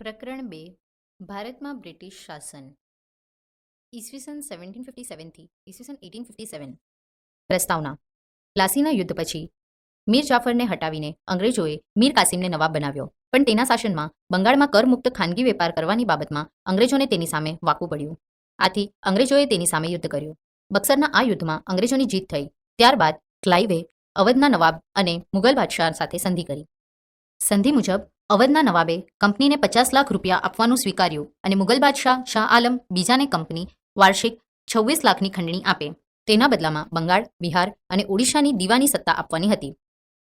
પ્રકરણ બે, ભારતમાં બ્રિટિશ શાસન. ઈસવીસન સેવન્ટીન ફિફ્ટી સેવનથી ઈસવીસન એટીન ફિફ્ટી સેવન પ્રસ્તાવના. પ્લાસીના યુદ્ધ પછી, મીર જાફરને હટાવીને અંગ્રેજોએ મીર કાસિમને નવાબ બનાવ્યો. પણ તેના શાસનમાં બંગાળમાં કરમુક્ત ખાનગી વેપાર કરવાની બાબતમાં અંગ્રેજોને તેની સામે વાકવું પડ્યું. આથી અંગ્રેજોએ તેની સામે યુદ્ધ કર્યું. બક્સરના આ યુદ્ધમાં અંગ્રેજોની જીત થઈ. ત્યારબાદ ક્લાઇવે અવધના નવાબ અને મુગલ બાદશાહ સાથે સંધિ કરી. સંધિ મુજબ અવધના નવાબે કંપનીને પચાસ લાખ રૂપિયા આપવાનું સ્વીકાર્યું અને મુગલ બાદશાહ શાહ આલમ બીજાને કંપની વાર્ષિક છવ્વીસ લાખની ખંડણી આપે. તેના બદલામાં બંગાળ, બિહાર અને ઓડિશાની દીવાની સત્તા આપવાની હતી.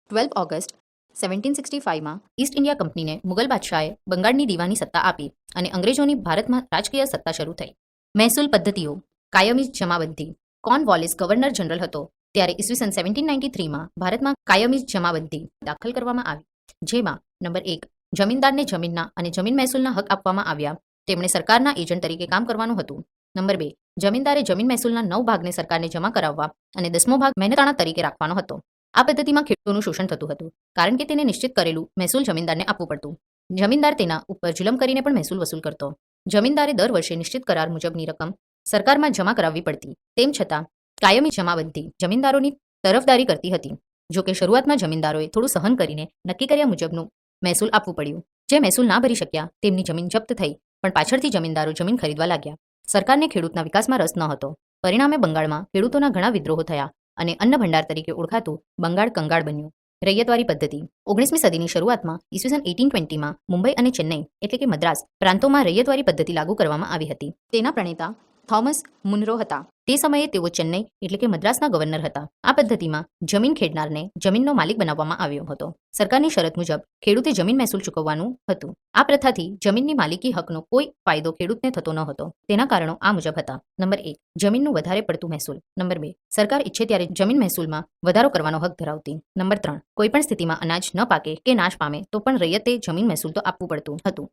ટ્વેલ્વ ઓગસ્ટ સેવન્ટીન સિક્સટી ફાઇવમાં ઈસ્ટ ઇન્ડિયા કંપનીને મુગલ બાદશાહે બંગાળની દીવાની સત્તા આપી અને અંગ્રેજોની ભારતમાં રાજકીય સત્તા શરૂ થઈ. મહેસૂલ પદ્ધતિઓ, કાયમી જમાબંધી. કોન વોલિસ ગવર્નર જનરલ હતો, ત્યારે ઈસવીસન સેવન્ટીન નાઇન્ટી થ્રીમાં ભારતમાં કાયમી જમાબંધી દાખલ કરવામાં આવી. જેમાં, નંબર એક, જમીનદારને જમીનના અને જમીન મહેસૂલના હક આપવામાં આવ્યા. તેમણે સરકારના એજન્ટ તરીકે કામ કરવાનું હતું. નંબર બે, જમીનદારે જમીન મહેસૂલના નવ ભાગને સરકારને જમા કરાવવા અને દસમો ભાગ મહેનતાણા તરીકે રાખવાનો હતો. આ પદ્ધતિમાં ખેડૂતોનું શોષણ થતું હતું, કારણ કે તેને નિશ્ચિત કરેલું મહેસૂલ જમીનદારને આપવું પડતું. જમીનદાર તેના ઉપર જુલમ કરીને પણ મહેસૂલ વસૂલ કરતો. જમીનદારે દર વર્ષે નિશ્ચિત કરાર મુજબની રકમ સરકારમાં જમા કરાવવી પડતી. તેમ છતાં, કાયમી જમાબંધી જમીનદારોની તરફદારી કરતી હતી. જો કે શરૂઆતમાં જમીનદારોએ થોડું સહન કરીને નક્કી કર્યા મુજબનું મહેસૂલ આપવું પડ્યું. જે મહેસૂલ ના ભરી શક્યા, તેમની જમીન જપ્ત થઈ, પણ પાછળથી જમીનદારો જમીન ખરીદવા લાગ્યા. સરકારને ખેડૂતના વિકાસમાં રસ ન હતો. પરિણામે બંગાળમાં ખેડૂતોના ઘણા વિદ્રોહો થયા અને અન્ન ભંડાર તરીકે ઓળખાતું બંગાળ કંગાળ બન્યું. રૈયતવારી પદ્ધતિ. ઓગણીસમી સદીની શરૂઆતમાં ઈસવીસન એટીન ટ્વેન્ટીમાં મુંબઈ અને ચેન્નઈ, એટલે કે મદ્રાસ, પ્રાંતોમાં રૈયતવારી પદ્ધતિ લાગુ કરવામાં આવી હતી. તેના પ્રણેતા થોમસ મુનરો હતા. તે સમયે તેઓ ચેન્નઈ એટલે કે મદ્રાસના ગવર્નર હતા. આ પદ્ધતિમાં જમીન ખેડનારને જમીનનો માલિક બનાવવામાં આવ્યો હતો. સરકારની શરત મુજબ ખેડૂતે જમીન મહેસૂલ ચૂકવવાનું હતું. આ પ્રથાથી જમીનની માલિકી હકનો કોઈ ફાયદો ખેડૂતને થતો ન હતો. તેના કારણો આ મુજબ હતા. નંબર એક, જમીનનું વધારે પડતું મહેસૂલ. નંબર બે, સરકાર ઈચ્છે ત્યારે જમીન મહેસૂલમાં વધારો કરવાનો હક ધરાવતી. નંબર ત્રણ, કોઈપણ સ્થિતિમાં અનાજ ન પાકે કે નાશ પામે તો પણ રૈયતે જમીન મહેસૂલ તો આપવું પડતું હતું.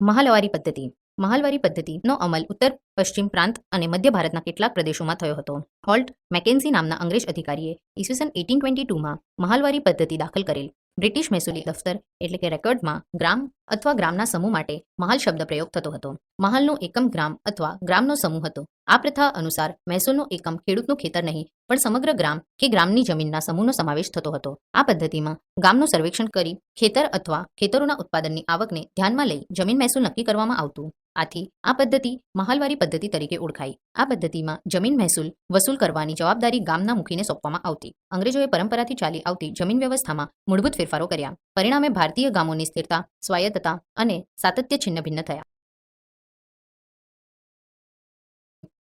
મહાલવારી પદ્ધતિ. મહાલવારી પદ્ધતિનો અમલ ઉત્તર, પશ્ચિમ પ્રાંત અને મધ્ય ભારતના કેટલાક પ્રદેશોમાં થયો હતો. હોલ્ટ મેકેન્સી નામના અંગ્રેજ અધિકારીએ ઈસવીસન એટીન ટ્વેન્ટી ટુમાં મહાલવારી પદ્ધતિ દાખલ કરેલ. બ્રિટિશ મહેસૂલી દફતર એટલે કે રેકોર્ડમાં ગ્રામ અથવા ગ્રામના સમૂહ માટે મહાલ શબ્દ પ્રયોગ થતો હતો. મહાલનું એકમ ગ્રામ અથવા ગ્રામનો સમૂહ હતો. આ પ્રથા અનુસાર મહેસૂલનો એકમ ખેડૂતનું ખેતર નહીં, પણ સમગ્ર ગ્રામ કે ગ્રામની જમીનના સમૂહનો સમાવેશ થતો હતો. આ પદ્ધતિમાં ગામનું સર્વેક્ષણ કરી ખેતર અથવા ખેતરોના ઉત્પાદનની આવકને ધ્યાનમાં લઈ જમીન મહેસૂલ નક્કી કરવામાં આવતું. આથી આ પદ્ધતિ મહાલવારી પદ્ધતિ તરીકે ઓળખાઈ. આ પદ્ધતિમાં જમીન મહેસૂલ વસૂલ કરવાની જવાબદારી ગામના મુખીને સોંપવામાં આવતી. અંગ્રેજોએ પરંપરાથી ચાલી આવતી જમીન વ્યવસ્થામાં મૂળભૂત ફેરફારો કર્યા. પરિણામે ભારતીય ગામોની સ્થિરતા, સ્વાયત્તતા અને સાતત્ય છિન્ન ભિન્ન થયા.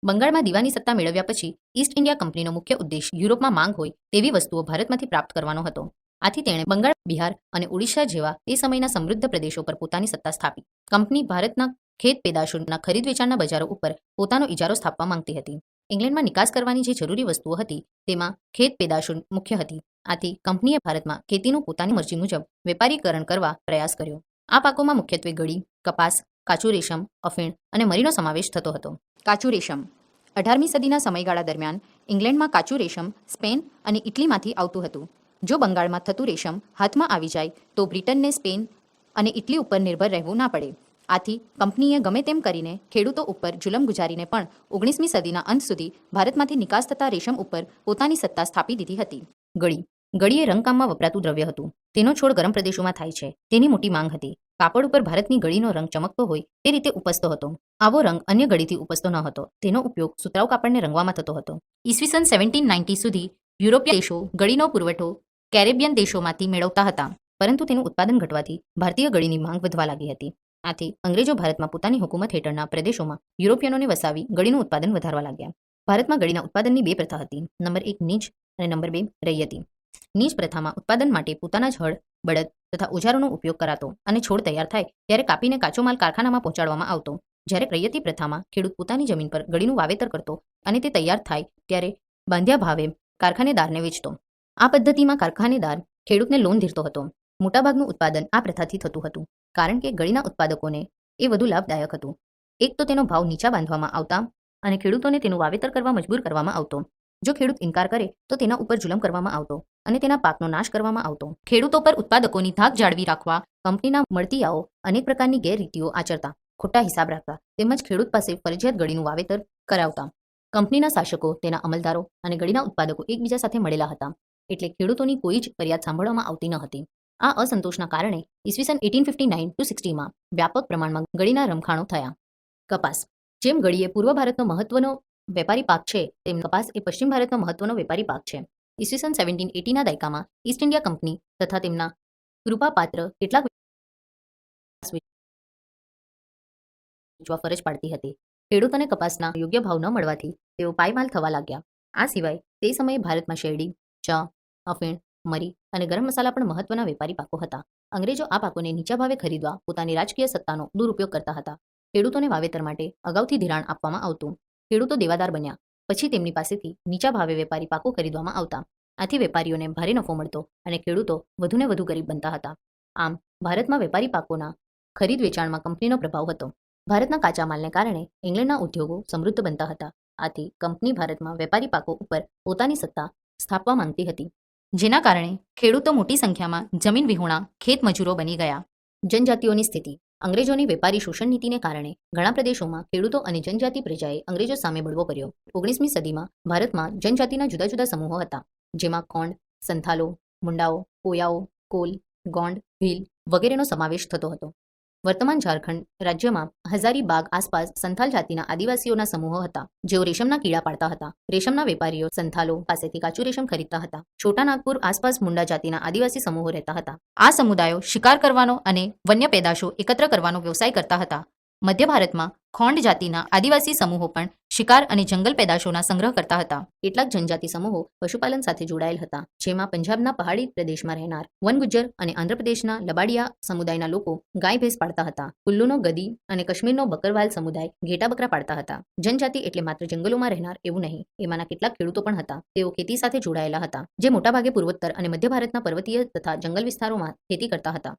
બંગાળમાં દીવાની સત્તા મેળવ્યા પછી ઈસ્ટ ઇન્ડિયા કંપનીનો મુખ્ય ઉદ્દેશ યુરોપમાં માંગ હોય તેવી વસ્તુઓ ભારતમાંથી પ્રાપ્ત કરવાનો હતો. આથી તેણે બંગાળ, બિહાર અને ઓડિશા જેવા તે સમયના સમૃદ્ધ પ્રદેશો પર પોતાની સત્તા સ્થાપી. કંપની ભારતના ખેત પેદાશોના ખરીદ વેચાણના બજારો ઉપર પોતાનો ઇજારો સ્થાપવા માંગતી હતી. ઇંગ્લેન્ડમાં નિકાસ કરવાની જે જરૂરી વસ્તુઓ હતી, તેમાં ખેત પેદાશો મુખ્ય હતી. આથી કંપનીએ ભારતમાં ખેતીનું પોતાની મરજી મુજબ વેપારીકરણ કરવા પ્રયાસ કર્યો. આ પાકોમાં મુખ્યત્વે ગળી, કપાસ, કાચું રેશમ, અફીણ અને મરીનો સમાવેશ થતો હતો. કાચું રેશમ. અઢારમી સદીના સમયગાળા દરમિયાન ઇંગ્લેન્ડમાં કાચું રેશમ સ્પેન અને ઇટલીમાંથી આવતું હતું. જો બંગાળમાં થતું રેશમ હાથમાં આવી જાય, તો બ્રિટનને સ્પેન અને ઇટલી ઉપર નિર્ભર રહેવું ના પડે. આથી કંપનીએ ગમે તેમ કરીને ખેડૂતો ઉપર જુલમ ગુજારીને પણ ઓગણીસમી સદીના અંત સુધી ભારતમાંથી નિકાસ થતા રેશમ ઉપર પોતાની સત્તા સ્થાપી દીધી હતી. ગળી. ગળી એ રંગકામમાં વપરાતું દ્રવ્ય હતું. તેનો છોડ ગરમ પ્રદેશોમાં થાય છે. તેની મોટી માંગ હતી. કાપડ ઉપર ભારતની ગળીનો રંગ ચમકતો હોય તે રીતે ઉપસતો હતો. આવો રંગ અન્ય ગળીથી ઉપસતો ન હતો. તેનો ઉપયોગ સુતરાઉ કાપડને રંગવામાં થતો હતો. ઈસવીસન સેવન્ટીન નાઇન્ટી સુધી યુરોપીય દેશો ગળીનો પુરવઠો કેરેબિયન દેશોમાંથી મેળવતા હતા. પરંતુ તેનું ઉત્પાદન ઘટવાથી ભારતીય ગળીની માંગ વધવા લાગી હતી. આથી અંગ્રેજો ભારતમાં પોતાની હુકુમત હેઠળના પ્રદેશોમાં યુરોપિયનોને વસાવી ગળીનું ઉત્પાદન વધારવા લાગ્યા. ભારતમાં ગળીના ઉત્પાદનની બે પ્રથા હતી. નંબર એક નીચ અને નંબર બે રૈયતી નીચ પ્રથામાં ઉત્પાદન માટે પોતાના જ હળ, બળદ તથા ઓજારોનો ઉપયોગ કરાતો અને છોડ તૈયાર થાય ત્યારે કાપીને કાચો માલ કારખાનામાં પહોંચાડવામાં આવતો. જ્યારે રૈયતી પ્રથામાં ખેડૂત પોતાની જમીન પર ગળીનું વાવેતર કરતો અને તે તૈયાર થાય ત્યારે બાંધ્યા ભાવે કારખાનેદારને વેચતો. આ પદ્ધતિમાં કારખાનેદાર ખેડૂતને લોન ધીરતો હતો. મોટાભાગનું ઉત્પાદન આ પ્રથાથી થતું હતું. કારણ કે ગળીના ઉત્પાદકોને એ વધુ લાભદાયક હતું. એક તો તેનો ભાવ નીચા બાંધવામાં આવતા અને ખેડૂતોને તેનું વાવેતર કરવા મજબૂર કરવામાં આવતો. જો ખેડૂત ઇનકાર કરે, તો તેના ઉપર જુલમ કરવામાં આવતો અને તેના પાકનો નાશ કરવામાં આવતો. ખેડૂતો પર ઉત્પાદકોની ધાક જાળવી રાખવા, કંપનીના મળતીયાઓ અનેક પ્રકારની ગેરરીતિઓ આચરતા, ખોટા હિસાબ રાખતા તેમજ ખેડૂત પાસે ફરજિયાત ગળીનું વાવેતર કરાવતા. કંપનીના શાસકો, તેના અમલદારો અને ગળીના ઉત્પાદકો એકબીજા સાથે મળેલા હતા. એટલે ખેડૂતોની કોઈ જ ફરિયાદ સાંભળવામાં આવતી ન હતી. આ અસંતોષના કારણે ઈસવીસન એટીન ફિફ્ટી નાઇન ટુ સિક્સટીમાં વ્યાપક પ્રમાણમાં ગળીના રમખાણો થયા. કપાસ. જેમ ગળીએ પૂર્વ ભારતનો મહત્વનો વેપારી પાક છે, તેમ કપાસ એ પશ્ચિમ ભારતનો મહત્વનો વેપારી પાક છે. ઈસવીસન સેવન્ટીન એટીના દાયકામાં ઈસ્ટ ઇન્ડિયા કંપની તથા તેમના કૃપાપાત્ર કેટલાક વેચવા ફરજ પાડતી હતી. ખેડૂતોને કપાસના યોગ્ય ભાવ ન મળવાથી તેઓ પાયમાલ થવા લાગ્યા. આ સિવાય તે સમયે ભારતમાં શેરડી, ચા, અફીણ મરી અને ગરમ મસાલા પણ મહત્વના વેપારી પાકો હતા. અંગ્રેજો આ પાકોને નીચા ભાવે ખરીદવા, પોતાની રાજકીય સત્તાનો દુરુપયોગ કરતા હતા. ખેડૂતોને વાવેતર માટે અગાઉથી ધિરાણ આપવામાં આવતું. ખેડૂતો દેવાદાર બન્યા. પછી તેમની પાસેથી નીચા ભાવે વેપારી પાકો ખરીદવામાં આવતા. આથી વેપારીઓને ભારે નફો મળતો અને ખેડૂતો વધુને વધુ ગરીબ બનતા હતા. આમ, ભારતમાં વેપારી પાકોના ખરીદ વેચાણમાં કંપનીનો પ્રભાવ હતો. ભારતના કાચા માલને કારણે ઇંગ્લેન્ડના ઉદ્યોગો સમૃદ્ધ બનતા હતા. આથી કંપની ભારતમાં વેપારી પાકો ઉપર પોતાની સત્તા સ્થાપવા માંગતી હતી. જેના કારણે ખેડૂતો મોટી સંખ્યામાં જમીન વિહોણા, ખેત મજૂરો બની ગયા. જનજાતિઓની સ્થિતિ. અંગ્રેજોની વેપારી શોષણ નીતિને કારણે ઘણા પ્રદેશોમાં ખેડૂતો અને જનજાતિ પ્રજાએ અંગ્રેજો સામે બળવો કર્યો ઓગણીસમી સદીમાં ભારતમાં જનજાતિના જુદા જુદા સમૂહો હતા, જેમાં કોંડ સંથાલો, મુંડાઓ કોયાઓ કોલ, ગોંડ ભીલ વગેરેનો સમાવેશ થતો હતો. વર્તમાન ઝારખંડ રાજ્યમાં હજારીબાગ આસપાસ સંથાલ જાતિના આદિવાસીઓના સમૂહો હતા. જેઓ રેશમના કીડા પાડતા હતા. રેશમના વેપારીઓ સંથાલો પાસેથી કાચું રેશમ ખરીદતા હતા. છોટા નાગપુર આસપાસ મુંડા જાતિના આદિવાસી સમૂહો રહેતા હતા. આ સમુદાયો શિકાર કરવાનો અને વન્ય પેદાશો એકત્ર કરવાનો વ્યવસાય કરતા હતા. મધ્ય ભારતમાં ખોંડ જાતિના આદિવાસી સમૂહો પણ શિકાર અને જંગલ પેદાશોના સંગ્રહ કરતા હતા. કેટલાક જનજાતિ સમૂહો પશુપાલન સાથે જોડાયેલ હતા, જેમાં પંજાબના પહાડી પ્રદેશમાં રહેનાર વન ગુજ્જર અને આંધ્રપ્રદેશના લબાડિયા સમુદાયના લોકો ગાય ભેંસ પાડતા હતા. કુલ્લુનો ગદી અને કાશ્મીરનો બકરવાલ સમુદાય ઘેટા બકરા પાડતા હતા. જનજાતિ એટલે માત્ર જંગલોમાં રહેનાર એવું નહીં, એમાંના કેટલાક ખેડૂતો પણ હતા. તેઓ ખેતી સાથે જોડાયેલા હતા, જે મોટાભાગે પૂર્વોત્તર અને મધ્ય ભારતના પર્વતીય તથા જંગલ વિસ્તારોમાં ખેતી કરતા હતા.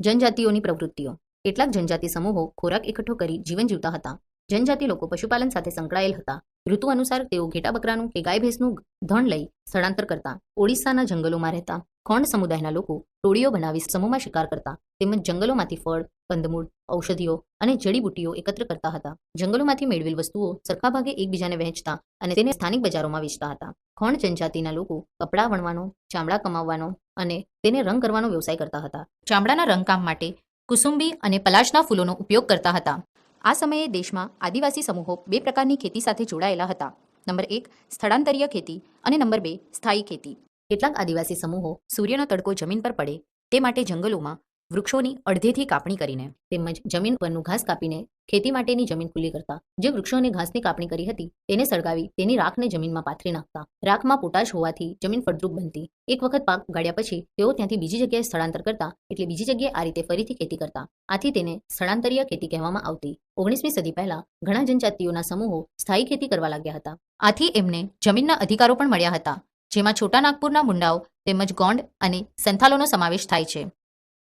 જનજાતિઓની પ્રવૃત્તિઓ કેટલાક જનજાતિ સમૂહો ખોરાક એકઠો કરી જીવન જીવતા હતા. જનજાતિ લોકો પશુપાલન સાથે સંકળાયેલ હતા. ઋતુ અનુસાર તેઓ ઘેટા બકરાનું કે ગાય ભેંસનું ધણ લઈ સ્થળાંતર કરતા, ઓડિશાના જંગલોમાં રહેતા. ખોંડ સમુદાયના લોકો ટોળીઓ બનાવી સમૂહમાં શિકાર કરતા. તેમજ જંગલોમાંથી ફળ કંદમૂળ ઔષધિઓ અને જડીબુટ્ટીઓ એકત્ર કરતા હતા. જંગલોમાંથી મેળવેલ વસ્તુઓ સરખા ભાગે એકબીજાને વહેંચતા અને તેને સ્થાનિક બજારોમાં વેચતા હતા. ખોણ જનજાતિના લોકો કપડાં વણવાનો, ચામડા કમાવવાનો અને તેને રંગ કરવાનો વ્યવસાય કરતા હતા. ચામડાના રંગકામ માટે કુસુંબી અને પલાશના ફૂલોનો ઉપયોગ કરતા હતા. આ સમયે દેશમાં આદિવાસી સમૂહો બે પ્રકારની ખેતી સાથે જોડાયેલા હતા. નંબર એક, સ્થળાંતરીય ખેતી અને નંબર બે, સ્થાયી ખેતી. કેટલાક આદિવાસી સમૂહો સૂર્યનો તડકો જમીન પર પડે તે માટે જંગલોમાં વૃક્ષોની અડધેથી કાપણી કરીને તેમજ જમીન પરનું ઘાસ કાપીને ખેતી માટેની જમીન ખુલ્લી કરતા, જે વૃક્ષો અને ઘાસની કાપણી કરી હતી, તેને સળગાવી, તેની રાખને જમીનમાં પાથરી નાખતા. રાખમાં પોટાશ હોવાથી જમીન ફળદ્રુપ બનતી. એક વખત પાક ઉગાડ્યા પછી, તેઓ ત્યાંથી બીજી જગ્યાએ સ્થળાંતર કરતા, એટલે બીજી જગ્યાએ આ રીતે ફરીથી ખેતી કરતા. આથી તેને સ્થળાંતરીય ખેતી કહેવામાં આવતી. ઓગણીસમી સદી પહેલા, ઘણા જનજાતિઓના સમૂહો સ્થાયી ખેતી કરવા લાગ્યા હતા. આથી એમને જમીનના અધિકારો પણ મળ્યા હતા, જેમાં છોટા નાગપુરના મુંડાઓ તેમજ ગોંડ અને સંથાલોનો સમાવેશ થાય છે.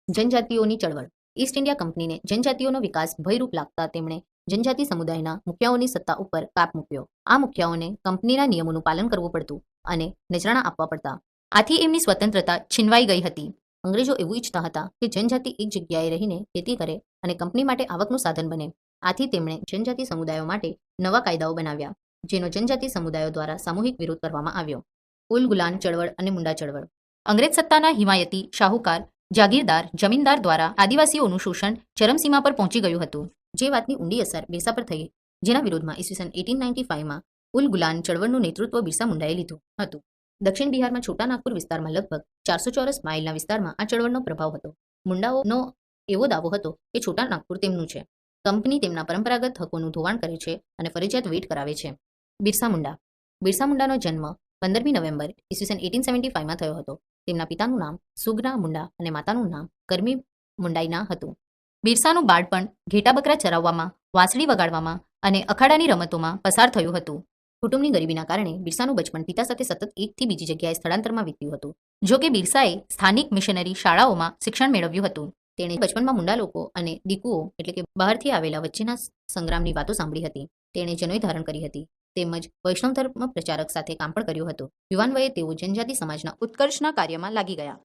જનજાતિઓની ચળવળ. ઈસ્ટ ઇન્ડિયા કંપનીને જનજાતિઓનો વિકાસ ભયરૂપ લાગતા તેમણે જનજાતિ સમુદાયના મુખિયાઓની સત્તા ઉપર કાપ મૂક્યો. આ મુખિયાઓને કંપનીના નિયમોનું પાલન કરવું પડતું અને નજરાણા આપવા પડતા. આથી એમની સ્વતંત્રતા છીનવાઈ ગઈ હતી. અંગ્રેજો એવું ઈચ્છતા હતા કે જનજાતિ એક જગ્યાએ રહીને ખેતી કરે અને કંપની માટે આવકનું સાધન બને. આથી તેમણે જનજાતિ સમુદાયો માટે નવા કાયદાઓ બનાવ્યા, જેનો જનજાતિ સમુદાયો દ્વારા સામૂહિક વિરોધ કરવામાં આવ્યો. ઉલ ગુલાન ચળવળ અને મુંડા ચળવળ. અંગ્રેજ સત્તાના હિમાયતી શાહુકાર જાગીરદાર, જમીનદાર દ્વારા આદિવાસીઓનું શોષણ ચરમસીમા પર પહોંચી ગયું હતું. જે વાતની ઊંડી અસર બિરસા પર થઈ, જેના વિરોધમાં ઈસવીસન એટીન નાઇન્ટી ફાઇવમાં ઉલ ગુલાન ચળવળનું નેતૃત્વ બિરસા મુંડાએ લીધું હતું. દક્ષિણ બિહારમાં છોટા નાગપુર વિસ્તારમાં લગભગ ચારસો ચોરસ માઇલના વિસ્તારમાં આ ચળવળનો પ્રભાવ હતો. મુંડાઓનો એવો દાવો હતો કે છોટા નાગપુર તેમનું છે. કંપની તેમના પરંપરાગત હકોનું ધોવાણ કરે છે અને ફરજિયાત વેટ કરાવે છે. બિરસા મુંડા. બિરસા મુંડાનો જન્મ પંદરમી નવેમ્બર ઈસવીસન એટીન સેવન્ટી ફાઇવમાં થયો હતો. તેમના પિતાનું નામ સુગના મુંડા અને માતાનું નામ કરમી મુંડાઈના હતું. બિરસાનું બાળપણ ઘેટા બકરા ચરાવવામાં, વાંસળી વગાડવામાં અને અખાડાની રમતોમાં પસાર થયું હતું. કુટુંબની ગરીબીના કારણે બિરસાનું બચપણ પિતા સાથે સતત એકથી બીજી જગ્યાએ સ્થળાંતરમાં વીત્યું હતું. જો કે બિરસાએ સ્થાનિક મિશનરી શાળાઓમાં શિક્ષણ મેળવ્યું હતું. તેણે બચપનમાં મુંડા લોકો અને દીકુઓ એટલે કે બહારથી આવેલા વચ્ચેના સંગ્રામની વાતો સાંભળી હતી. તેણે જનોઈ ધારણ કરી હતી. તેમજ વૈષ્ણવ ધર્મ પ્રચારક સાથે કામ પણ કર્યું હતું. યુવાન વયે તેઓ જનજાતિ સમાજના ઉત્કર્ષના કાર્યમાં લાગી ગયા.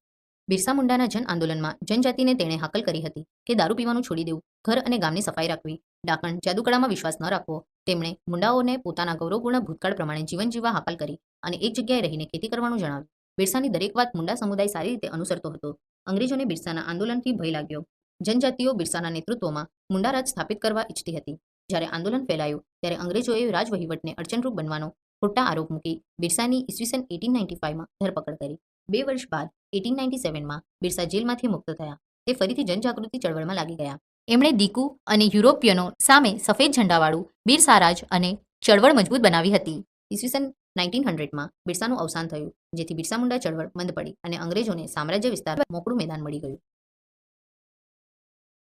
બિરસા મુંડાના જન આંદોલનમાં જનજાતિને તેણે હાકલ કરી હતી કે દારૂ પીવાનું છોડી દેવું, ઘર અને ગામની સફાઈ રાખવી, ડાકણ જાદુકળામાં વિશ્વાસ ન રાખવો. તેમણે મુંડાઓને પોતાના ગૌરવપૂર્ણ ભૂતકાળ પ્રમાણે જીવન જીવવા હાકલ કરી અને એક જગ્યાએ રહીને ખેતી કરવાનું જણાવ્યું. બિરસાની દરેક વાત મુંડા સમુદાય સારી રીતે અનુસરતો હતો. અંગ્રેજોને બિરસાના આંદોલનથી ભય લાગ્યો. જનજાતિઓ બિરસાના નેતૃત્વમાં મુંડા રાજ સ્થાપિત કરવા ઈચ્છતી હતી. જ્યારે આંદોલન ફેલાયું, ત્યારે અંગ્રેજોએ રાજવહીવટને અડચણરૂપ બનવાનો ખોટા આરોપ મૂકી બિરસાની ઈસવીસન એટીન નાઇન્ટી ફાઇવમાં ધરપકડ કરી. બે વર્ષ બાદ એટીન નાઇન્ટી સેવનમાં બિરસા જેલમાંથી મુક્ત થયા. તે ફરીથી જનજાગૃતિ ચળવળમાં લાગી ગયા. એમણે દીકુ અને યુરોપિયનો સામે સફેદ ઝંડાવાળું બિરસારાજ અને ચળવળ મજબૂત બનાવી હતી. ઈસવીસન નાઇન્ટીન હંડ્રેડમાં બિરસાનું અવસાન થયું, જેથી બિરસા મુંડા ચળવળ મંદ પડી અને અંગ્રેજોને સામ્રાજ્ય વિસ્તારમાં મોકળું મેદાન મળી ગયું.